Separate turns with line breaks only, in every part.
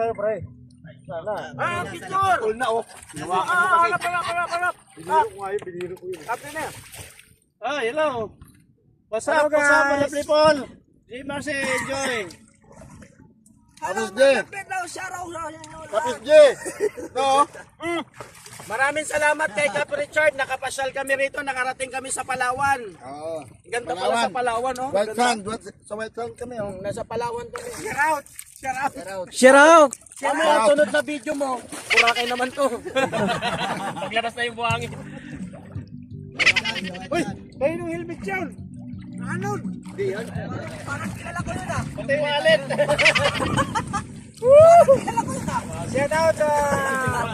sa'yo, pre. Sana.
Ah, picture!
Full na, oh.
Ah, harap, harap, harap, harap.
Biniro ko nga yun, biniro ko yun.
Kapte na.
Ah, hello. What's up, what's up, mga people? Di Marcy, enjoy.
Tapos, J.
inyo.
Tapos, J. Ito, oh.
Maraming salamat kay Cap Richard. Nakapasyal kami rito. Nakarating kami sa Palawan.
Oo.
Ganda pala sa Palawan, oh.
White
Ganda.
sand, white, sa white sand kami, oh.
Nasa Palawan kami.
Shout out. Shout out.
Share out!
Ano ang sunod na video mo? Burakay naman to. Paglabas na yung buhangin.
Uy, kayo ng helmet yun. Ano? Hindi yan. Parang kilala ko yun ah.
Pati yung wallet.
Kilala ko yun ah.
Shout out sa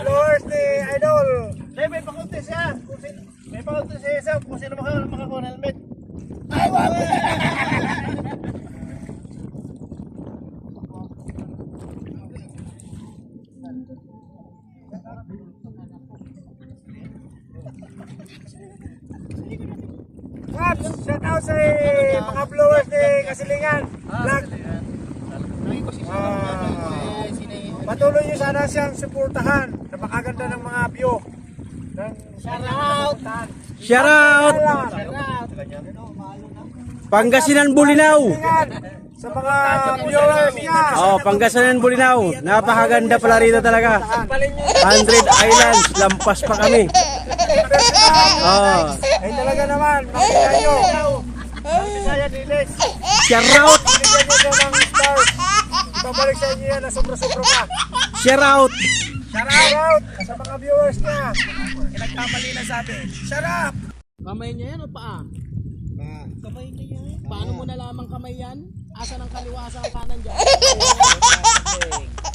followers ni Idol.
Hindi, may pakunti siya. Kung sino, may pakunti siya isa kung sino maka, makakuha ng helmet.
What? Shout out sa mga followers ni Kasilingan. Vlog. Ah, patuloy nyo sana siyang suportahan. Napakaganda ng mga view.
Shout out.
Share out! Pangasinan Bulinaw!
Sa mga viewers niya.
Oh, Pangasinan Bulinaw. Napakaganda pala rito talaga. 100 Islands, lampas pa kami. Oh,
Ay talaga naman, makita nyo.
Share out!
Bigyan nyo ng stars. Sa inyo yan na sobra-sobra ka.
Share out!
Shout out sa mga viewers niya.
Nagkamali na sabi. Shut up.
Kamay niya yan o paa? Kamay niya yan. Paano mo nalaman kamay yan? Asa ng kaliwa, asa ng kanan dyan?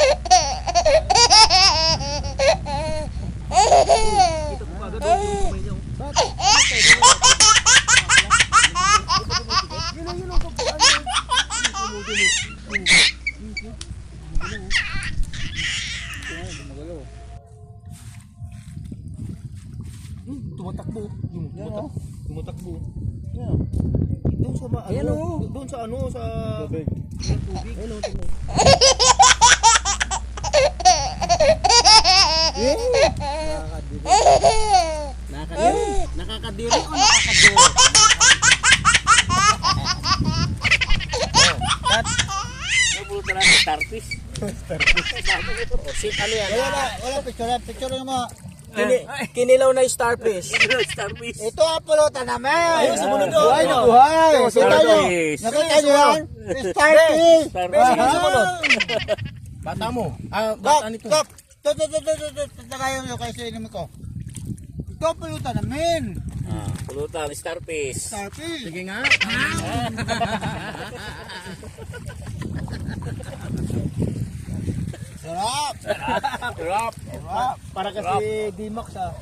Tumatakbo. Tumatakbo. Tumatakbo. Doon sa ano, doon sa ano sa tubig. Ayun oh, tingnan.
Nakakadiri. Nakakadiri o nakakadiri?
Napulutan natin starfish.
Sit ano yan?
Wala, wala picture, picture mo.
Kini, kinilaw na yung starfish.
starfish.
Ito ang pulutan namin.
Ayun, sumunod doon.
Buhay na buhay. Nakita nyo.
Starfish.
Nakita nyo yan? Starfish.
Starfish.
Sumunod.
Bata mo. Ah, bata nito.
stop. Stop, stop, stop, stop, stop. Tagayan nyo kayo sa inumin ko. Ito ang pulutan namin.
Ah, pulutan starfish.
Starfish.
Sige nga.
Sarap.
Sarap.
Sarap.
Para kasi D-Max ah.